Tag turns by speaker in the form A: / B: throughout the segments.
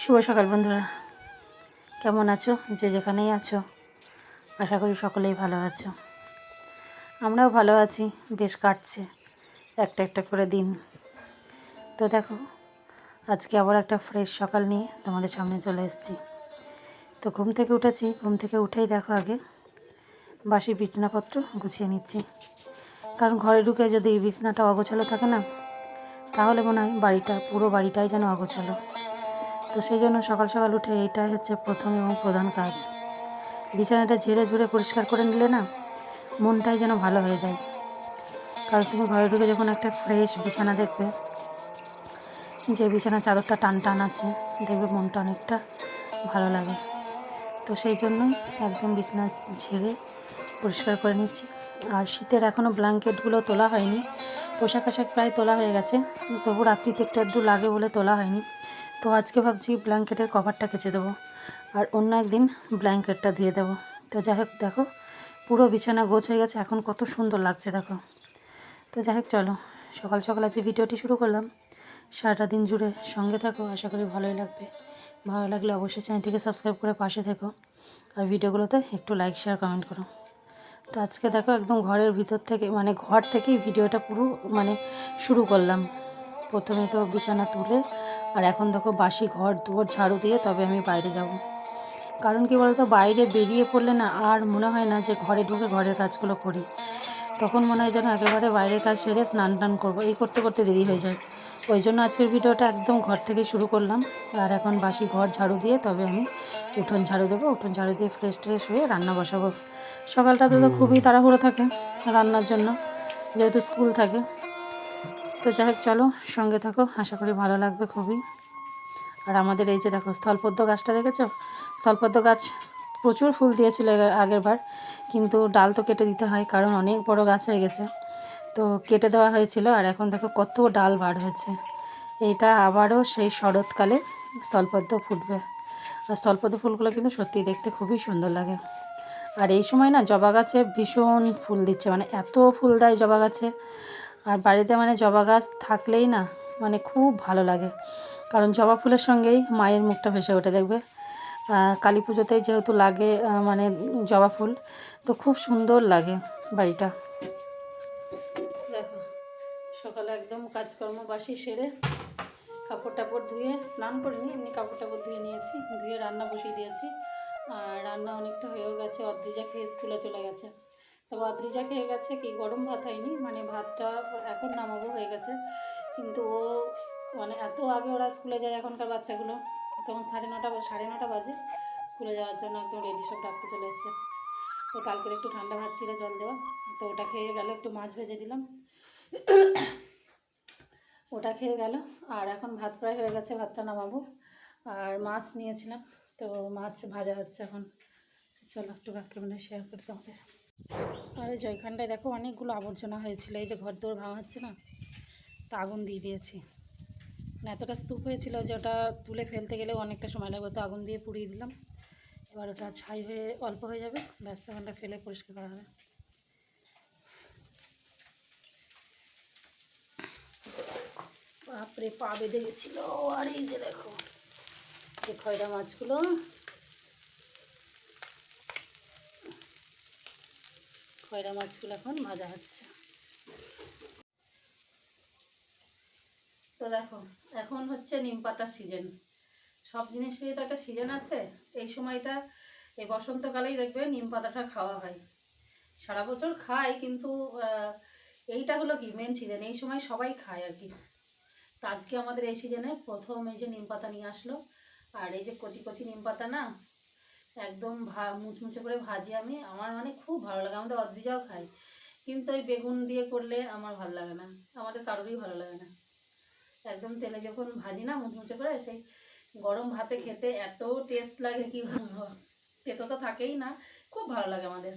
A: শুভ সকাল, বন্ধুরা। কেমন আছো? যে যেখানেই আছো, আশা করি সকলেই ভালো আছো। আমরাও ভালো আছি, বেশ কাটছে একটা একটা করে দিন। তো দেখো, আজকে আবার একটা ফ্রেশ সকাল নিয়ে তোমাদের সামনে চলে এসেছি। তো ঘুম থেকে উঠেছি, ঘুম থেকে উঠেই দেখো আগে বাসি বিছনাপত্র গুছিয়ে নিচ্ছি। কারণ ঘরে ঢুকে যদি বিছনাটা অগোছালো থাকে না, তাহলে মনে হয় বাড়িটা, পুরো বাড়িটাই যেন অগোছালো। তো সেই জন্য সকাল সকাল উঠে এইটাই হচ্ছে প্রথম এবং প্রধান কাজ। বিছানাটা ঝেড়ে ঝুড়ে পরিষ্কার করে নিলে না, মনটাই যেন ভালো হয়ে যায়। কারণ তুমি ঘরে ঢুকে যখন একটা ফ্রেশ বিছানা দেখবে, যে বিছানার চাদরটা টান টান আছে, দেখবে মনটা অনেকটা ভালো লাগে। তো সেই জন্যই একদম বিছানা ঝেড়ে পরিষ্কার করে নিচ্ছি। আর শীতের এখনও ব্ল্যাঙ্কেটগুলো তোলা হয়নি, পোশাক আশাক প্রায় তোলা হয়ে গেছে, তবু রাত্রিতে একটু একটু লাগে বলে তোলা হয়নি। তো আজকে ভাবছি ব্ল্যাঙ্কেটের কভারটা কেচে দেবো আর অন্য একদিন ব্ল্যাঙ্কেটটা দিয়ে দেবো। তো যাই হোক, দেখো, পুরো বিছানা গোছ হয়ে গেছে, এখন কত সুন্দর লাগছে, দেখো। তো যাই হোক, চলো, সকাল সকাল আজকে ভিডিওটি শুরু করলাম। সারাটা দিন জুড়ে সঙ্গে থাকো, আশা করি ভালোই লাগবে। ভালো লাগলে অবশ্যই চ্যানেলটিকে সাবস্ক্রাইব করে পাশে থেকো। আর ভিডিওগুলোতে একটু লাইক শেয়ার কমেন্ট করো। তো আজকে দেখো, একদম ঘরের ভিতর থেকে মানে ঘর থেকেই ভিডিওটা পুরো মানে শুরু করলাম। প্রথমে তো বিছানা তুলে আর এখন দেখো বাসি ঘর দুয়ার ঝাড়ু দিয়ে তবে আমি বাইরে যাব। কারণ কি বলতো, বাইরে বেরিয়ে পড়লে না আর মনে হয় না যে ঘরে ঢুকে ঘরের কাজগুলো করি। তখন মনে হয় যেন একেবারে বাইরের কাজ সেরে স্নান টান করব। এই করতে করতে দেরি হয়ে যায়। ওই জন্য আজকের ভিডিওটা একদম ঘর থেকে শুরু করলাম। আর এখন বাসি ঘর ঝাড়ু দিয়ে তবে আমি উঠোন ঝাড়ু দেবো। উঠোন ঝাড়ু দিয়ে ফ্রেশ ট্রেশ হয়ে রান্না বসাবো। সকালটাতে তো খুবই তাড়াহুড়ো থাকে রান্নার জন্য। যেহেতু স্কুল থাকে। তো যাই হোক, চলো সঙ্গে থাকো। আশা করি ভালো লাগবে খুবই। আর আমাদের এই যে দেখো, স্থলপদ্ম গাছটা দেখেছ? স্থলপদ্ম গাছ প্রচুর ফুল দিয়েছিল আগের বার কিন্তু ডাল তো কেটে দিতে হয়, কারণ অনেক বড় গাছ হয়ে গেছে। তো কেটে দেওয়া হয়েছিল, আর এখন দেখো কত ডাল বার হয়েছে। এইটা আবারও সেই শরৎকালে স্থলপদ্ম ফুটবে। আর স্থলপদ্ম ফুলগুলো কিন্তু সত্যিই দেখতে খুবই সুন্দর লাগে। আর এই সময় না জবা গাছে ভীষণ ফুল দিচ্ছে মানে এত ফুল দেয় জবা গাছে। আর বাড়িতে মানে জবা গাছ থাকলেই না মানে খুব ভালো লাগে। কারণ জবা ফুলের সঙ্গেই মায়ের মুখটা ভেসে ওঠে, দেখবে? কালী পুজোতেই যেহেতু লাগে মানে জবা ফুল, তো খুব সুন্দর লাগে বাড়িটা। দেখো, সকালে একদম কাজকর্ম বাসি সেরে কাপড় টাপড় ধুয়ে, স্নান করিনি, এমনি কাপড় টাপড় ধুয়ে নিয়েছি, ধুয়ে রান্না বসিয়ে দিয়েছি। আর রান্না অনেকটা হয়েও গেছে অদ্রিজা খেয়ে স্কুলে চলে গেছে। তবে অদ্রিজা খেয়ে গেছে, কি গরম ভাত হয়নি? মানে ভাতটা এখন নামাবো হয়ে গেছে। কিন্তু ও মানে এত আগে ওরা স্কুলে যায় এখনকার বাচ্চাগুলো, তখন সাড়ে নটা সাড়ে নটা বাজে স্কুলে যাওয়ার জন্য একদম রেডি সব ডাকতে চলে এসছে। তো কালকের একটু ঠান্ডা ভাত ছিল, জল দেওয়া। তো ওটা খেয়ে গেল, একটু মাছ ভেজে দিলাম। ওটা খেয়ে গেল। আর এখন ভাত প্রায় হয়ে গেছে, ভাতটা নামাবো। আর মাছ নিয়েছিলাম, তো মাছ ভাজা হচ্ছে এখন। চলো একটু কাকে মানে শেয়ার করি তোমাদের। আর এই যে দেখো অনেকগুলো আবর্জনা হয়েছিল, এই যে ঘর দৌড় ভাঙা হচ্ছে না, তা আগুন দিয়ে দিয়েছি। মানে এতটা স্তূপ হয়েছিল যে ওটা তুলে ফেলতে গেলেও অনেকটা সময় লাগবে, তো আগুন দিয়ে পুড়িয়ে দিলাম। এবার ওটা ছাই হয়ে অল্প হয়ে যাবে, ব্যাস ওখানটা ফেলে পরিষ্কার করা হবে। বাপরে, পা বেঁধে গেছিল। আর এই যে দেখো এই খয়রা মাছগুলো। খয়রা মাছগুলো এখন ভাজা হচ্ছে। তো দেখো, এখন হচ্ছে নিম পাতার সিজন সব জিনিসেরই তো একটা সিজন আছে। এই সময়টা, এই বসন্তকালেই দেখবে নিম পাতাটা খাওয়া হয়। সারা বছর খাই কিন্তু এইটা হলো কি মেন সিজন এই সময় সবাই খায় আর কি। তো আজকে আমাদের এই সিজনে প্রথম এই যে নিম পাতা নিয়ে আসলো। আর এই যে কচি কচি নিম পাতা না একদম ভা, মুচমুচে করে ভাজি আমি। আমার মানে খুব ভালো লাগে। আমাদের অদ্রিজাও খাই। কিন্তু ওই বেগুন দিয়ে করলে আমার ভালো লাগে না। আমাদের কারোরই ভালো লাগে না। একদম তেলে যখন ভাজি না মুচমুচে করে, সেই গরম ভাতে খেতে এত টেস্ট লাগে কি বলব? তেতো তো থাকেই না। খুব ভালো লাগে আমাদের।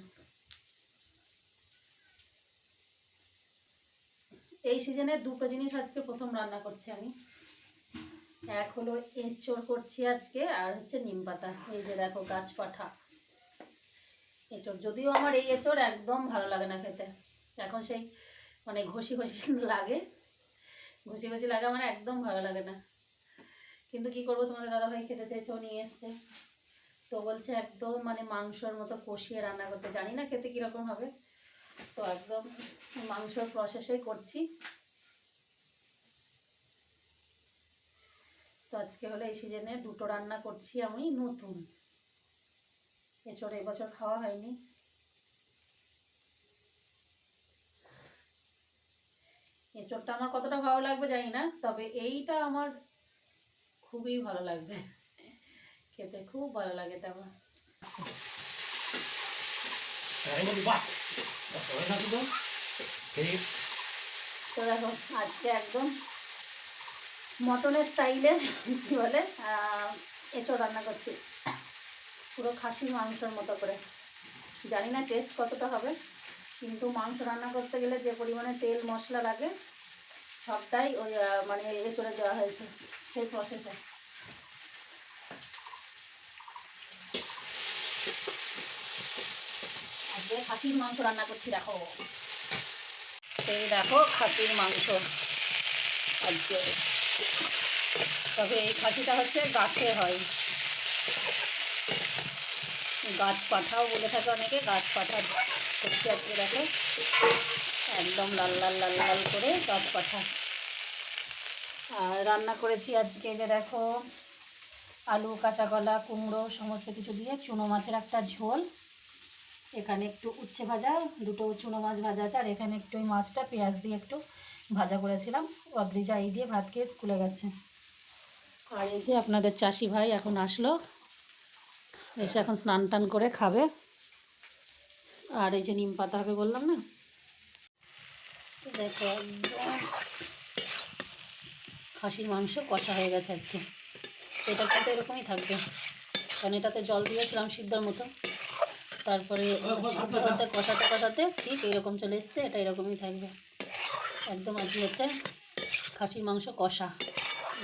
A: এই সিজনে দুটো জিনিস আজকে প্রথম রান্না করছি আমি। এক হলো এঁচড় করছি আজকে, আর হচ্ছে নিম পাতা। এই যে দেখো, গাছ পাঠা। এঁচড়। যদিও আমার এই এঁচড় একদম ভালো লাগে না খেতে। এখন সেই মানে ঘষি ঘষি লাগে। ঘষি ঘষি লাগা মানে একদম ভালো লাগে না। কিন্তু কি করব, তোমাদের দাদাভাই খেতে চাইছে, ও নিয়ে এসছে। তো বলছে একদম মানে মাংসর মতো কষিয়ে রান্না করতে। জানি না খেতে কীরকম হবে। তো একদম মাংসর প্রসেসেই করছি। আজকে হলো এই সিজনে দুটো রান্না করছি আমি নতুন। এছাড়া এবছর খাওয়া হয়নি। এঁচড়টা আমার কতটা ভালো লাগবে জানি না তবে এইটা আমার খুবই ভালো লাগবে। খেতে খুব ভালো লাগে এটা আমার।
B: এই
A: তো দেখো আজকে একদম মটনের স্টাইলে, কী বলে এঁচড় রান্না করছি। পুরো খাসির মাংসের মতো করে। জানি না টেস্ট কতটা হবে, কিন্তু মাংস রান্না করতে গেলে যে পরিমাণে তেল, মশলা লাগে, সবটাই ওই মানে এঁচড়ে দেওয়া হয়েছে সেই প্রসেসে আজকে খাসির মাংস রান্না করছি, দেখো। এই দেখো খাসির মাংস। আজকে তবে এই খাসিটা হচ্ছে গাছে হয়। গাছ পাঠাও বলে থাকে অনেকে, গাছ পাঠা করছি আজকে দেখো। একদম লাল লাল লাল লাল করে গাছ পাঠা। আর রান্না করেছি আজকে যে দেখো, আলু, কাঁচা কলা, কুমড়ো, সমস্ত কিছু দিয়ে চুনো মাছের একটা ঝোল। এখানে একটু উচ্ছে ভাজা, দুটো চুনো মাছ ভাজা আছে, আর এখানে একটু ওই মাছটা পেঁয়াজ দিয়ে একটু ভাজা করেছিলাম। অদ্রিজা এই দিয়ে ভাত খেয়ে স্কুলে গেছে। আর এই যে আপনাদের চাষি ভাই এখন আসলো, এসে এখন স্নান টান করে খাবে। আর এই যে নিম পাতা হবে বললাম না? দেখো খাসির মাংস কষা হয়ে গেছে আজকে। এটা কিন্তু এরকমই থাকবে। কারণ এটাতে জল দিয়েছিলাম সিদ্ধর মতো। তারপরে কষাতে কষাতে ঠিক এরকম চলে এসছে, এটা এরকমই থাকবে। একদম আজকে হচ্ছে খাসির মাংস কষা।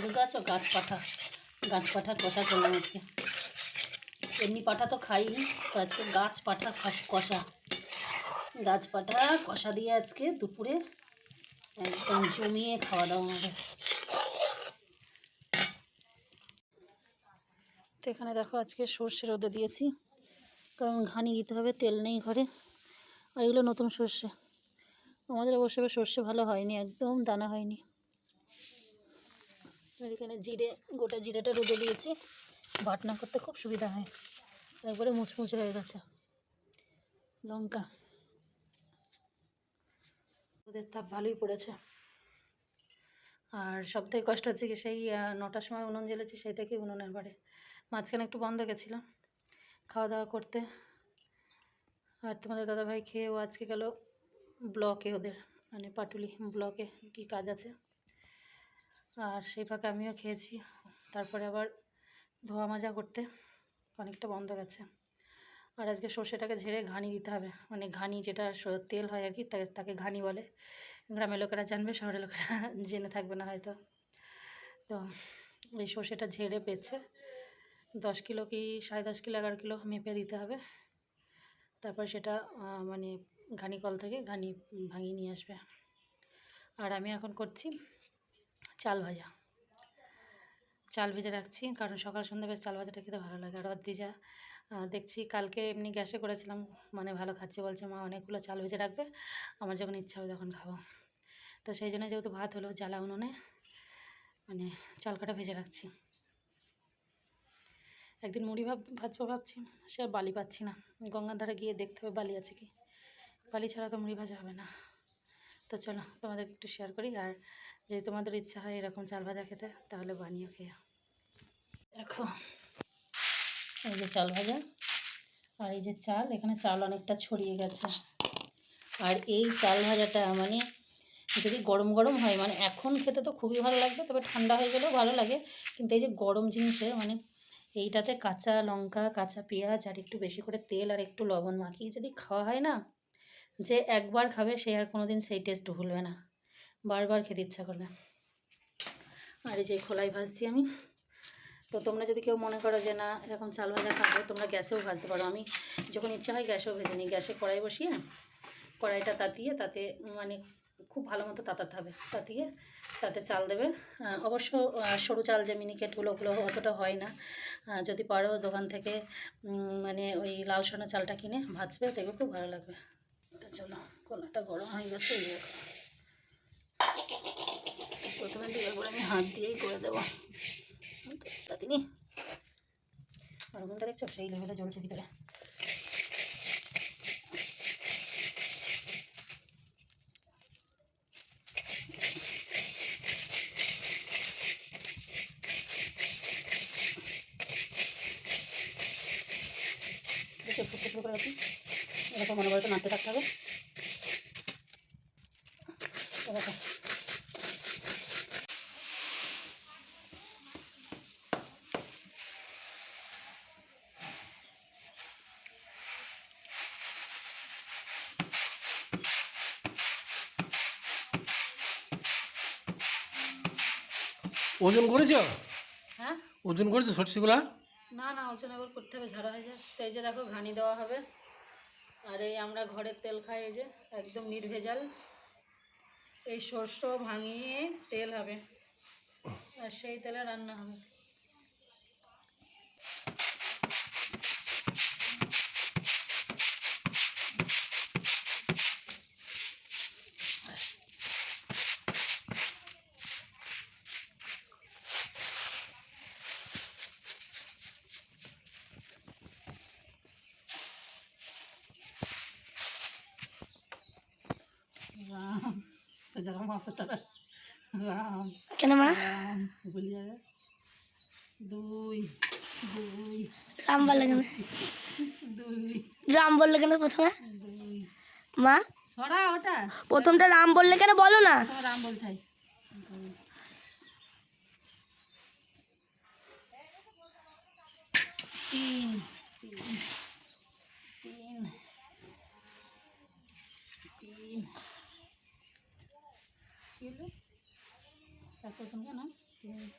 A: বুঝতে পারছ? গাছ পাঠা। গাছ পাঠা কষা করলাম আজকে। এমনি পাঠা তো খাই, তো আজকে গাছ পাঠা খাস কষা। গাছ পাঠা কষা দিয়ে আজকে দুপুরে একদম জমিয়ে খাওয়া দাওয়া তো এখানে দেখো আজকে সর্ষে রোদে দিয়েছি। কারণ ঘানি দিতে হবে, তেল নেই ঘরে। আর এগুলো নতুন সর্ষে। আমাদের অবশ্য সর্ষে ভালো হয়নি, একদম দানা হয়নি। এখানে জিরে, গোটা জিরেটা রোদে দিয়েছি। বাটনা করতে খুব সুবিধা হয়। একবারে মুচমুচে হয়ে গেছে। লঙ্কা। ওদের তাপ ভালোই পড়েছে। আর সব থেকে কষ্ট হচ্ছে কি সেই নটার সময় উনুন জ্বেলেছি, সেই থেকেই উনুনের বাড়ি। মাঝখানে একটু বন্ধ গেছিল। খাওয়া দাওয়া করতে। আর তোমাদের দাদাভাই খেয়েও আজকে গেল ব্লকে ওদের মানে পাটুলি ব্লকে কি কাজ আছে। আর সেই ফাঁকে আমিও খেয়েছি, তারপরে আবার ধোয়া মাজা করতে অনেকটা বন্ধ গেছে। আর আজকে সর্ষেটাকে ঝেড়ে ঘানি দিতে হবে মানে ঘানি যেটা তেল হয় আর কি তাকে ঘানি বলে। গ্রামের লোকেরা জানবে, শহরের লোকেরা জেনে থাকবে না হয়তো। তো এই সর্ষেটা ঝেড়ে পেয়েছে। দশ কিলো কি সাড়ে দশ কিলো, এগারো কিলো মেপে দিতে হবে। তারপর সেটা মানে ঘানি কল থেকে ঘানি ভাঙিয়ে নিয়ে আসবে। আর আমি এখন করছি চাল ভাজা। চাল ভেজে রাখছি, কারণ সকাল সন্ধ্যা বেশ চাল ভাজাটা খেতে ভালো লাগে। আর অদ্রিজা দেখছি কালকে এমনি গ্যাসে করেছিলাম মানে ভালো খাচ্ছে বলছে, মা, অনেকগুলো চাল ভেজে রাখবে, আমার যখন ইচ্ছা হবে তখন খাব। তো সেই জন্য যেহেতু ভাত হলো জ্বালা উনুনে মানে চাল কাটা ভেজে রাখছি। একদিন মুড়ি ভাব, ভাজবো ভাবছি, সে বালি পাচ্ছি না। গঙ্গার ধারে গিয়ে দেখতে হবে বালি আছে কি। বালি ছাড়া তো মুড়ি ভাজা হবে না। তো চলো তোমাদেরকে একটু শেয়ার করি, আর যদি তোমাদের ইচ্ছা হয় এরকম চাল ভাজা খেতে, তাহলে বানিয়ে খেয়ে দেখো, এই যে চাল ভাজা, আর এই যে চাল, এখানে চাল অনেকটা ছড়িয়ে গেছে। আর এই চাল ভাজাটা মানে যদি গরম গরম হয় মানে এখন খেতে তো খুবই ভালো লাগবে, তবে ঠান্ডা হয়ে গেলেও ভালো লাগে। কিন্তু এই যে গরম জিনিসে মানে এইটাতে কাঁচা লঙ্কা, কাঁচা পেঁয়াজ আর একটু বেশি করে তেল আর একটু লবণ মাখিয়ে যদি খাওয়া হয় না, যে একবার খাবে সে আর কোনো দিন সেই টেস্ট ভুলবে না। বারবার খেতে ইচ্ছা করবে। আর এই যে খোলাই ভাজছি আমি। তো তোমরা যদি কেউ মনে করো যে না, এরকম চাল ভাজা খাব, তোমরা গ্যাসেও ভাজতে পারো। আমি যখন ইচ্ছা হয় গ্যাসেও ভেজে নিই। গ্যাসে কড়াই বসিয়ে কড়াইটা তাতিয়ে তাতে মানে খুব ভালো মতো তাতাতে হবে। তাতিয়ে তাতে চাল দেবে। অবশ্য সরু চাল যে মিনিকেটগুলো ওগুলো অতটা হয় না। যদি পারো দোকান থেকে মানে ওই লাল সোনা চালটা কিনে ভাজবে, দেখবে খুব ভালো লাগবে। তো চলো, কলাটা গরম হয়ে গেছে। প্রথমে দিকে করে আমি হাত দিয়েই করে দেবো। তাতিনি আগুনটা দেখছ? সেই লেভেলে জ্বলছে ভিতরে। করে গেছি এরকম মনে তো নাড়তে থাকতে হবে। এরকম
B: ওজন করেছ?
A: হ্যাঁ?
B: ওজন করেছ সরষেগুলা?
A: না না ওজন এবার করতে হবে, ঝাড়া হয়ে যায়। সেই যে দেখো, ঘানি দেওয়া হবে। আর এই আমরা ঘরের তেল খাই, এই যে একদম নির্ভেজাল। এই সর্ষ ভাঙিয়ে তেল হবে। আর সেই তেলে রান্না হবে রাম তো জায়গা মাপতে তারা রাম
C: কেন মা
A: রাম দুই দুই।
C: রাম বললে কেন?
A: দুই।
C: রাম বললে কেন প্রথমে? মা?
A: সরা ওটা।
C: প্রথমটা রাম বললে কেন বলো না?
A: রাম বলতে তিন তিন তিন কি হলো এত ওজন কেন তিন তিন